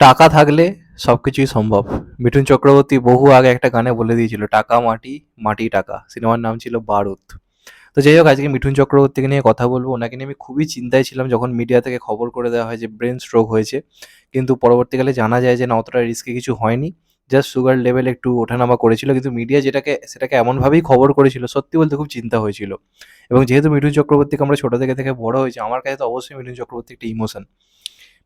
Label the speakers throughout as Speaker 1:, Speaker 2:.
Speaker 1: টাকা থাকলে সব কিছুই সম্ভব। মিঠুন চক্রবর্তী বহু আগে একটা গানে বলে দিয়েছিল, টাকা, মাটি মাটি, টাকা। সিনেমার নাম ছিল বারুদ। তো যাই হোক, আজকে মিঠুন চক্রবর্তীকে নিয়ে কথা বলব। ওনাকে নিয়ে আমি খুবই চিন্তায় ছিলাম যখন মিডিয়া থেকে খবর করে দেওয়া হয় যে ব্রেন স্ট্রোক হয়েছে। কিন্তু পরবর্তীকালে জানা যায় যে না, অতটা রিস্কে কিছু হয়নি। জাস্ট সুগার লেভেল একটু ওঠানামা করেছিল। কিন্তু মিডিয়া যেটাকে, সেটাকে এমনভাবেই খবর করেছিল, সত্যি বলতে খুব চিন্তা হয়েছিল। এবং যেহেতু মিঠুন চক্রবর্তীকে আমরা ছোটো থেকে থেকে বড় হয়েছি, আমার কাছে তো অবশ্যই মিঠুন চক্রবর্তী একটা ইমোশন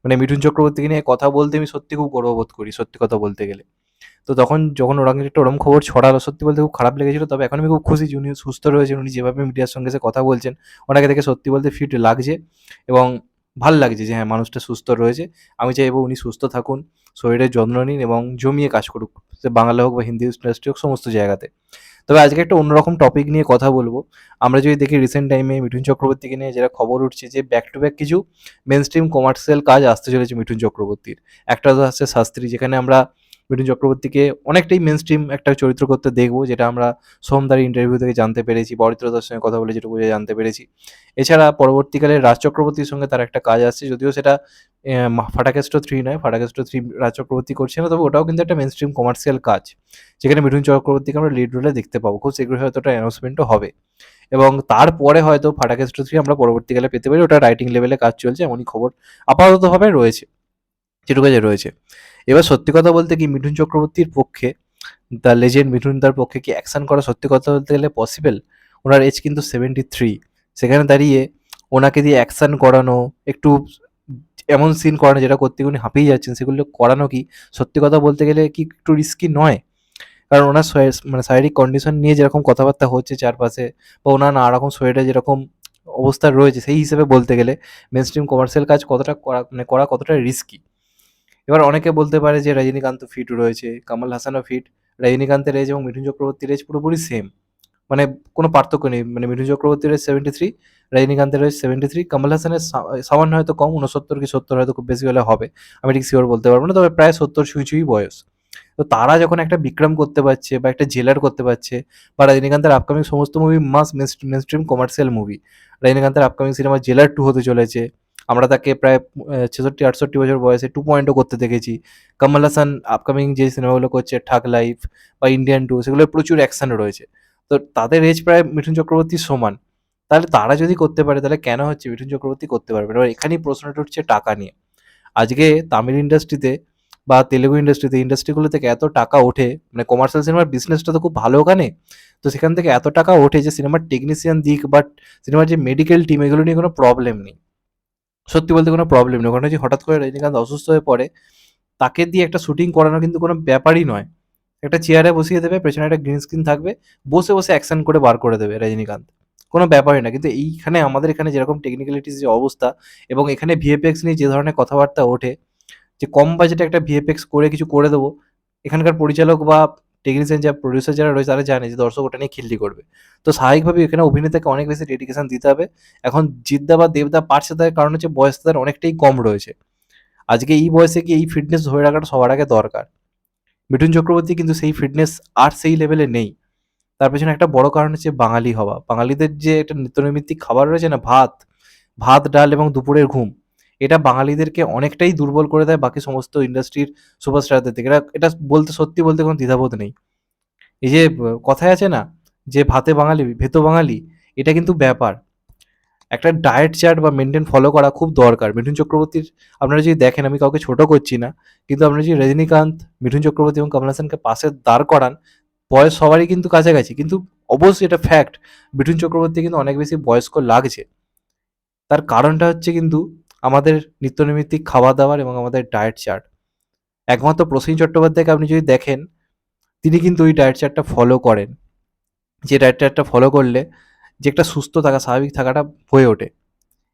Speaker 1: মানে মিঠুন চক্রবর্তীকে নিয়ে কথা বলতে আমি সত্যি খুব গর্ববোধ করি, সত্যি কথা বলতে গেলে। তো তখন যখন একটা ওরম খবর ছড়ালো, সত্যি বলতে খুব খারাপ লেগেছিল। তবে এখন আমি খুব খুশি যে উনি সুস্থ রয়েছেন, উনি যেভাবে মিডিয়ার সঙ্গে এসে কথা বলছেন, ওনাকে দেখে সত্যি বলতে ফিট লাগছে এবং ভালো লাগছে যে হ্যাঁ মানুষটা সুস্থ রয়েছে। আমি চাইব উনি সুস্থ থাকুন শরীরের যত্ন নিন এবং জমিয়ে কাজ করুক, সে বাংলা হোক বা হিন্দি ইন্ডাস্ট্রি হোক, সমস্ত জায়গাতে। তবে আজকে একটা অন্যরকম টপিক নিয়ে কথা বলব। আমরা যদি দেখি রিসেন্ট টাইমে মিঠুন চক্রবর্তীকে নিয়ে যেটা খবর উঠছে যে ব্যাক টু ব্যাক কিছু মেন স্ট্রিম কমার্শিয়াল কাজ আসতে চলেছে মিঠুন চক্রবর্তীর। একটা তো আসছে শাস্ত্রী, যেখানে আমরা মিঠুন চক্রবর্তীকে অনেকটাই মেন স্ট্রিম একটা চরিত্র করতে দেখব, যেটা আমরা সোমদার ইন্টারভিউ থেকে জানতে পেরেছি, বরিত্রদার সঙ্গে কথা বলে যেটুকু জানতে পেরেছি। এছাড়া পরবর্তীকালে রাজ চক্রবর্তীর সঙ্গে তার একটা কাজ আসছে, যদিও সেটা ফাটাকেস্টো থ্রি নয় ফাটাকেস্টো থ্রি রাজ চক্রবর্তী করছে না, তবে ওটাও কিন্তু একটা মেন স্ট্রিম কমার্শিয়াল কাজ। যেখানে মিঠুন চক্রবর্তীকে আমরা লিড রোলে দেখতে পাবো, খুব শীঘ্রই হয়তো একটা অ্যানাউন্সমেন্টও হবে। এবং তারপরে হয়তো ফাটাকেস্টো থ্রি আমরা পরবর্তীকালে পেতে পারি, ওটা রাইটিং লেভেলে কাজ চলছে, এমনই খবর আপাততভাবে রয়েছে। যেটুকু যে রয়েছে। এবার সত্যি কথা বলতে কি মিঠুন চক্রবর্তীর পক্ষে, দ্য লেজেন্ড মিঠুন তার পক্ষে কি অ্যাকশন করা সত্যি কথা বলতে গেলে পসিবল ওনার এজ কিন্তু সেভেন্টি থ্রি সেখানে দাঁড়িয়ে ওনাকে দিয়ে অ্যাকশন করানো, একটু এমন সিন করানো যেটা করতে উনি হাঁপিয়ে যাচ্ছেন, সেগুলো করানো কি সত্যি কথা বলতে গেলে কি একটু রিস্কি নয়? কারণ ওনার মানে শারীরিক কন্ডিশন নিয়ে যেরকম কথাবার্তা হচ্ছে চারপাশে বা ওনার নানা রকম শরীরে যেরকম অবস্থা রয়েছে, সেই হিসেবে বলতে গেলে মেন স্ট্রিম কমার্শিয়াল কাজ কতটা করা মানে করা কতটা রিস্কি এবার অনেকে বলতে পারে যে রজনীকান্ত ফিট রয়েছে, কামাল হাসানও ফিট রজনীকান্তের এজ এবং মিঠুন চক্রবর্তীর এজ পুরোপুরি সেম মানে কোনো পার্থক্য নেই মানে মিঠুন চক্রবর্তীর এজ সেভেন্টি থ্রি রজনীকান্তের এজ সেভেন্টি থ্রি কামাল হাসানের সামান্য হয়তো কম উনসত্তর কি সত্তর হয়তো খুব বেশি হলে হবে। আমি ঠিক শিওর বলতে পারব না, তবে প্রায় সত্তর ছুঁই ছুঁই বয়স। তো তারা যখন একটা বিক্রম করতে পারছে বা একটা জেলার করতে পারছে বা রজনীকান্তের আপকামিং সমস্ত movie mass mainstream commercial movie রজনীকান্তের upcoming cinema জেলার টু হতে চলেছে আমরা তাকে প্রায় ছেষট্টি, আটষট্টি বছর বয়সে টু পয়েন্টও করতে দেখেছি। কমল হাসান আপকামিং যে সিনেমাগুলো করছে ঠাক লাইফ বা ইন্ডিয়ান টু সেগুলো প্রচুর অ্যাকশন রয়েছে। তো তাদের এজ প্রায় মিঠুন চক্রবর্তীর সমান। তাহলে তারা যদি করতে পারে, তাহলে কেন হচ্ছে মিঠুন চক্রবর্তী করতে পারবে এবার এখানেই প্রশ্নটা উঠছে টাকা নিয়ে। আজকে তামিল ইন্ডাস্ট্রিতে বা তেলেগু ইন্ডাস্ট্রিতে ইন্ডাস্ট্রিগুলো থেকে এত টাকা ওঠে মানে কমার্শিয়াল সিনেমার বিজনেসটা তো খুব ভালো ওখানে, তো সেখান থেকে এত টাকা ওঠে যে সিনেমার টেকনিশিয়ান দিক বাট সিনেমার যে মেডিকেল টিম এগুলো নিয়ে কোনো প্রবলেম নেই। সত্যি বলতে কোনো প্রবলেম নেই। ওখানে যদি হঠাৎ করে রজনীকান্ত অসুস্থ হয়ে পড়ে, তাকে দিয়ে একটা শুটিং করানো কিন্তু কোনো ব্যাপারই নয়। একটা চেয়ারে বসিয়ে দেবে, পেছনে একটা গ্রিন স্ক্রিন থাকবে, বসে বসে অ্যাকশন করে বার করে দেবে রজনীকান্ত। কোনো ব্যাপারই না, কিন্তু এইখানে আমাদের এখানে যেরকম টেকনিক্যালিটিস যে অবস্থা এবং এখানে ভিএফএক্স নিয়ে যে ধরনের কথাবার্তা ওঠে, যে কম বাজেটে একটা ভিএফএক্স করে কিছু করে দেবো, এখানকার পরিচালক বা টেকনিশিয়ান যা প্রডিউসার যারা রয়েছে, তারা জানে যে দর্শক ওটা নিয়ে খিল্লি করবে। তো স্বাভাবিকভাবে এখানে অভিনেতাকে অনেক বেশি ডেডিকেশন দিতে হবে। এখন জিদ্দা বা দেবদা পারছে তার কারণ হচ্ছে বয়স তাদের অনেকটাই কম রয়েছে। আজকে এই বয়সে কি এই ফিটনেস ধরে রাখাটা সবার আগে দরকার? মিঠুন চক্রবর্তী কিন্তু সেই ফিটনেস আর সেই লেভেলে নেই। তার পেছনে একটা বড় কারণ হচ্ছে বাঙালি হওয়া। বাঙালিদের যে একটা নিত্যনৈমিত্তিক খাবার রয়েছে না, ভাত ভাত, ডাল এবং দুপুরের ঘুম এটা বাঙালিদেরকে অনেকটাই দুর্বল করে দেয় বাকি সমস্ত ইন্ডাস্ট্রির সুপারস্টারদের থেকে। এটা এটা বলতে, সত্যি বলতে কোনো দ্বিধাবোধ নেই। এই যে কথায় আছে না যে, ভাতে বাঙালি, ভেতো বাঙালি, এটা কিন্তু ব্যাপার। একটা ডায়েট চার্ট বা মেনটেন ফলো করা খুব দরকার। মিঠুন চক্রবর্তীর, আপনারা যদি দেখেন, আমি কাউকে ছোট করছি না, কিন্তু আপনারা যদি রজনীকান্ত, মিঠুন চক্রবর্তী এবং কমল হাসানকে পাশে দাঁড় করান, বয়স সবারই কিন্তু কাছাকাছি। কিন্তু অবশ্যই এটা ফ্যাক্ট মিঠুন চক্রবর্তী কিন্তু অনেক বেশি বয়স্ক লাগছে। তার কারণটা হচ্ছে কিন্তু আমাদের নিত্যনৈমিত্তিক খাওয়া দাওয়ার এবং আমাদের ডায়েট চার্ট একমাত্র প্রসেন চট্টোপাধ্যায়কে আপনি যদি দেখেন, তিনি কিন্তু ওই ডায়েট চার্টটা ফলো করেন। যে ডায়েট চার্টটা ফলো করলে যে একটা সুস্থ থাকা, স্বাভাবিক থাকাটা হয়ে ওঠে।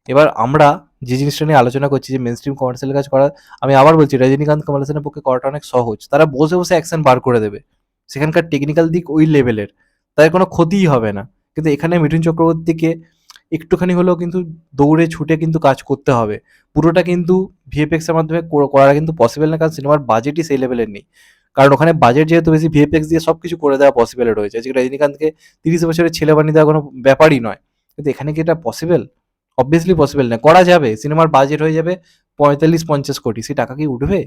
Speaker 1: এবার আমরা যে জিনিসটা নিয়ে আলোচনা করছি, যে মেন স্ট্রিম কমার্শিয়াল কাজ করা, আমি আবার বলছি রজনীকান্ত কমল পক্ষে করাটা অনেক সহজ। তারা বসে বসে অ্যাকশন বার করে দেবে। সেখানকার টেকনিক্যাল দিক ওই লেভেলের তাদের কোনো ক্ষতিই হবে না। কিন্তু এখানে মিঠুন চক্রবর্তীকে একটুখানি হলেও কিন্তু দৌড়ে, ছুটে কিন্তু কাজ করতে হবে। পুরোটা কিন্তু ভিএফএক্সের মাধ্যমে করা কিন্তু পসিবল না, কারণ সিনেমার বাজেটই সেই লেভেলের নেই। কারণ ওখানে বাজেট যেহেতু বেশি ভিএফএক্স দিয়ে সব কিছু করে দেওয়া পসিবল রয়েছে। আজকে রজনীকান্তকে তিরিশ বছরের ছেলে বানিয়ে দেওয়া কোনো ব্যাপারই নয়। কিন্তু এখানে কি এটা পসিবল অবভিয়াসলি পসিবল না। করা যাবে। সিনেমার বাজেট হয়ে যাবে পঁয়তাল্লিশ, পঞ্চাশ কোটি। সেই টাকা কি উঠবে?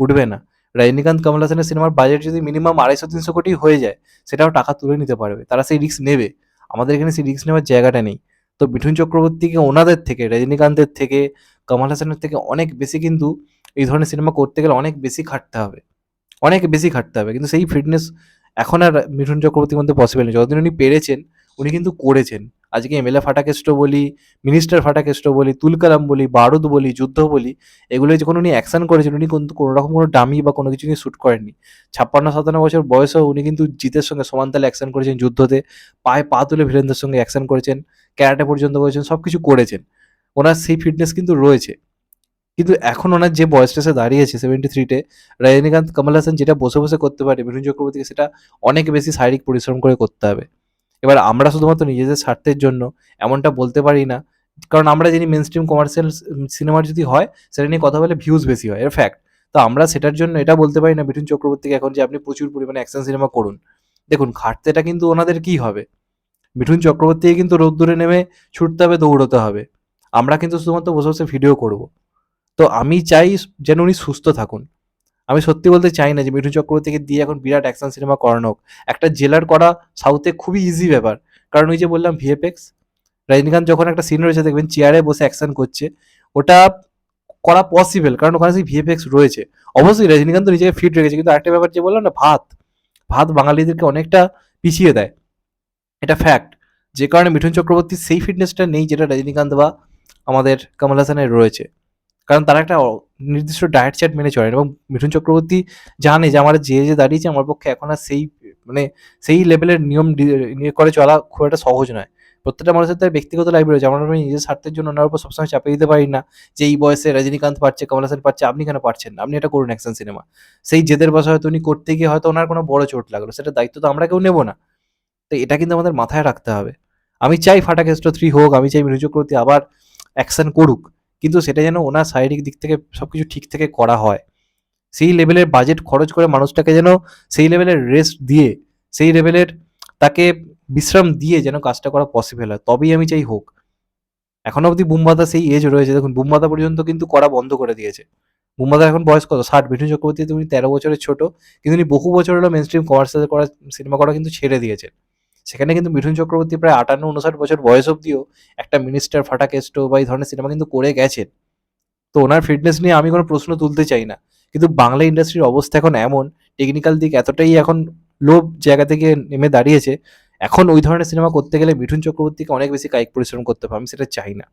Speaker 1: উঠবে না। রজনীকান্ত, কমল হাসানের সিনেমার বাজেট যদি মিনিমাম আড়াইশো, তিনশো কোটি হয়ে যায়, সেটাও টাকা তুলে নিতে পারবে। তারা সেই রিস্ক নেবে। আমাদের এখানে সেই রিস্ক নেওয়ার জায়গাটা নেই। তো মিঠুন চক্রবর্তীকে ওনাদের থেকে, রজনীকান্তের থেকে, কমল হাসানের থেকে অনেক বেশি কিন্তু এই ধরনের সিনেমা করতে গেলে অনেক বেশি খাটতে হবে। অনেক বেশি খাটতে হবে। কিন্তু সেই ফিটনেস এখন আর মিঠুন চক্রবর্তীর মধ্যে পসিবল নেই। যতদিন উনি পেরেছেন, উনি কিন্তু করেছেন। আজকে এমএলএ ফাটাকেষ্ট বলি, মিনিস্টার ফাটাকেষ্ট বলি তুলকালাম বলি, বারুদ বলি, যুদ্ধ বলি, এগুলো যখন উনি অ্যাকশন করেছেন, উনি কিন্তু কোনো রকম কোনো ডামি বা কোনো কিছু নিয়ে শ্যুট করেননি। ছাপ্পান্ন, সাতান্ন বছর বয়সেও উনি কিন্তু জিতের সঙ্গে সমান তালে অ্যাকশন করেছেন যুদ্ধতে, পায়ে পা তুলে ভিলেনদের সঙ্গে অ্যাকশন করেছেন ক্যারাটে পর্যন্ত করেছেন সব কিছু করেছেন। ওনার সেই ফিটনেস কিন্তু রয়েছে। কিন্তু এখন ওনার যে বয়সটা সে দাঁড়িয়েছে সেভেন্টি থ্রিতে রজনীকান্ত, কমল হাসান যেটা বসে বসে করতে পারে, মিঠুন চক্রবর্তীকে সেটা অনেক বেশি শারীরিক পরিশ্রম করে করতে হবে। এবার আমরা শুধুমাত্র নিজেদের স্বার্থের জন্য এমনটা বলতে পারি না। কারণ আমরা জানি মেন স্ট্রিম কমার্শিয়াল সিনেমার যদি হয়, সেটা নিয়ে কথা বলে ভিউজ বেশি হয়, এর ফ্যাক্ট তো আমরা সেটার জন্য এটা বলতে পারি না মিঠুন চক্রবর্তীকে এখন যে আপনি প্রচুর পরিমাণে অ্যাকশন সিনেমা করুন। দেখুন খাটতেটা কিন্তু ওনাদের কি হবে? মিঠুন চক্রবর্তীকে কিন্তু রোদ্দুরে নেমে ছুটতে হবে, দৌড়তে হবে। আমরা কিন্তু শুধুমাত্র বসে বসে ভিডিও করব। তো আমি চাই যেন উনি সুস্থ থাকুন। আমি সত্যি বলতে চাই না যে মিঠুন চক্রবর্তীকে দিয়ে এখন বিরাট অ্যাকশন সিনেমা করানো একটা জেলার করা সাউথে খুবই ইজি ব্যাপার। কারণ ওই যে বললাম ভিএফএক্স রজনীকান্ত যখন একটা সিন রয়েছে, দেখবেন চেয়ারে বসে অ্যাকশন করছে। ওটা করা পসিবল কারণ ওখানে সেই ভিএফএক্স রয়েছে। অবশ্যই রজনীকান্ত নিজেকে ফিট রেখেছে, কিন্তু আরেকটা ব্যাপার যে বললাম না, ভাত। ভাত বাঙালিদেরকে অনেকটা পিছিয়ে দেয়। এটা ফ্যাক্ট যে কারণে মিঠুন চক্রবর্তীর সেই ফিটনেসটা নেই যেটা রজনীকান্ত বা আমাদের কমল হাসানের রয়েছে। কারণ তারা একটা নির্দিষ্ট ডায়েট চার্ট মেনে চলেন এবং মিঠুন চক্রবর্তী জানে যে আমার যে যে দাঁড়িয়েছে আমার পক্ষে এখন আর সেই মানে সেই লেভেলের নিয়ম করে চলা খুব একটা সহজ নয়। প্রত্যেকটা মানুষের তার ব্যক্তিগত লাইফ রয়েছে। আমরা আমি নিজের স্বার্থের জন্য ওনার উপর সবসময় চাপিয়ে দিতে পারি না যে এই বয়সে রজনীকান্ত পারছে, কমল হাসান পারছে, আপনি কেন পারছেন না? আপনি এটা করুন অ্যাকশন সিনেমা সেই জেদের বসে হয়তো উনি করতে গিয়ে হয়তো ওনার কোনো বড় চোট লাগল। সেটা দায়িত্ব তো আমরা কেউ নেব না। তো এটা কিন্তু আমাদের মাথায় রাখতে হবে। আমি চাই ফাটাকেস্ট থ্রি হোক, আমি চাই মিঠুন চক্রবর্তী আবার অ্যাকশন করুক। কিন্তু সেটা যেন ওনার শারীরিক দিক থেকে সবকিছু ঠিক থেকে করা হয়। সেই লেভেলের বাজেট খরচ করে মানুষটাকে যেন সেই লেভেলের রেস্ট দিয়ে, সেই লেভেলের তাকে বিশ্রাম দিয়ে যেন কাজটা করা পসিবল হয়। তবেই আমি চাই হোক। এখনও অবধি বুমবাদা সেই এজ রয়েছে। দেখুন, বুমবাদা পর্যন্ত কিন্তু করা বন্ধ করে দিয়েছে। বুমবাদার এখন বয়স কত? ষাট। মিঠুন চক্রবর্তী তুমি তেরো বছরের ছোট, কিন্তু উনি বহু বছর হলো মেন স্ট্রিম কমার্শিয়াল করা সিনেমা করা কিন্তু ছেড়ে দিয়েছেন। সেখানে কিন্তু মিঠুন চক্রবর্তী প্রায় আটান্ন উনষাট বছর বয়স অবধিও একটা মিনিস্টার ফাটা কেস্টো বা এই ধরনের সিনেমা কিন্তু করে গেছেন। তো ওনার ফিটনেস নিয়ে আমি কোনো প্রশ্ন তুলতে চাই না। কিন্তু বাংলা ইন্ডাস্ট্রির অবস্থা এখন এমন টেকনিক্যাল দিক এতটাই এখন লো জায়গা থেকে নেমে দাঁড়িয়েছে, এখন ওই ধরনের সিনেমা করতে গেলে মিঠুন চক্রবর্তীকে অনেক বেশি কায়িক পরিশ্রম করতে হবে, আমি সেটা চাই না।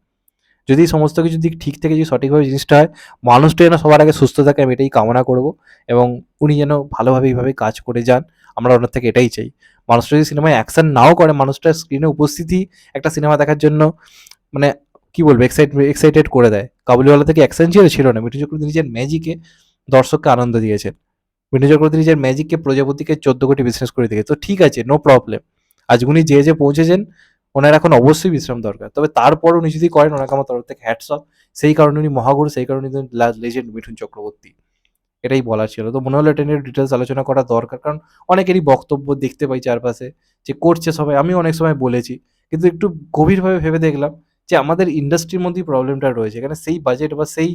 Speaker 1: যদি সমস্ত কিছু দিক ঠিক থেকে যদি সঠিকভাবে জিনিসটা হয় মানুষটা যেন সবার আগে সুস্থ থাকে, আমি এটাই কামনা করব। এবং উনি যেন ভালোভাবে এইভাবে কাজ করে যান, আমরা ওনার থেকে এটাই চাই। মানুষটা যদি সিনেমায় অ্যাকশন নাও করে, মানুষটা স্ক্রিনে উপস্থিতি একটা সিনেমা দেখার জন্য মানে কি বলব এক্সাইট এক্সাইটেড করে দেয়। কাবুলিওয়ালা থেকে অ্যাকশন ছিল ছিল না। মিঠু চক্রবর্তী নিজের ম্যাজিকে দর্শককে আনন্দ দিয়েছেন। মিঠু চক্রবর্তী নিজের ম্যাজিককে প্রজাপতিকে চোদ্দ কোটি বিজনেস করে দিয়েছে। তো ঠিক আছে নো প্রবলেম আজ উনি যে যে পৌঁছেছেন ওনার এখন অবশ্যই বিশ্রাম দরকার। তবে তারপর উনি যদি করেন, ওনাকে আমার তরফ থেকে হ্যাটস অফ সেই কারণে উনি মহাগুরু, সেই কারণে লেজেন্ড মিঠুন চক্রবর্তী। এটাই বলার ছিল। তো মনে হলো এটা নিয়ে ডিটেলস আলোচনা করা দরকার। কারণ অনেকেরই বক্তব্য দেখতে পাই চারপাশে, যে করছে সবাই। আমি অনেক সময় বলেছি, কিন্তু একটু গভীরভাবে ভেবে দেখলাম যে আমাদের ইন্ডাস্ট্রির মধ্যেই প্রবলেমটা রয়েছে। এখানে সেই বাজেট বা সেই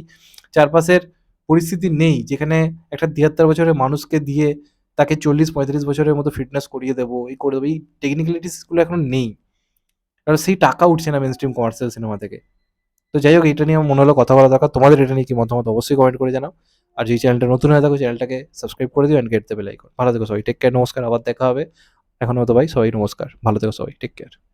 Speaker 1: চারপাশের পরিস্থিতি নেই, যেখানে একটা তিয়াত্তর বছরের মানুষকে দিয়ে তাকে চল্লিশ পঁয়ত্রিশ বছরের মতো ফিটনেস করিয়ে দেবো, এই করে দেবো। এই টেকনিক্যালিটিসগুলো এখন নেই। কারণ সেই টাকা উঠছে না মেন স্ট্রিম কমার্শিয়াল সিনেমা থেকে। তো যাই হোক, এটা নিয়ে আমার মনে হলো কথা বলা দরকার। তোমাদের এটা নিয়ে কি মতামত অবশ্যই কমেন্ট করে জানাও। আর যে চ্যানেলটা নতুন হয়ে থাকো চ্যানেলটাকে সাবস্ক্রাইব করে দিও অ্যান্ড গেট দেবে লাইক ভালো থেকো সবাই টেক কেয়ার নমস্কার, আবার দেখা হবে। এখন মতো ভাই, সবাই নমস্কার। ভালো থেকো সবাই টেক কেয়ার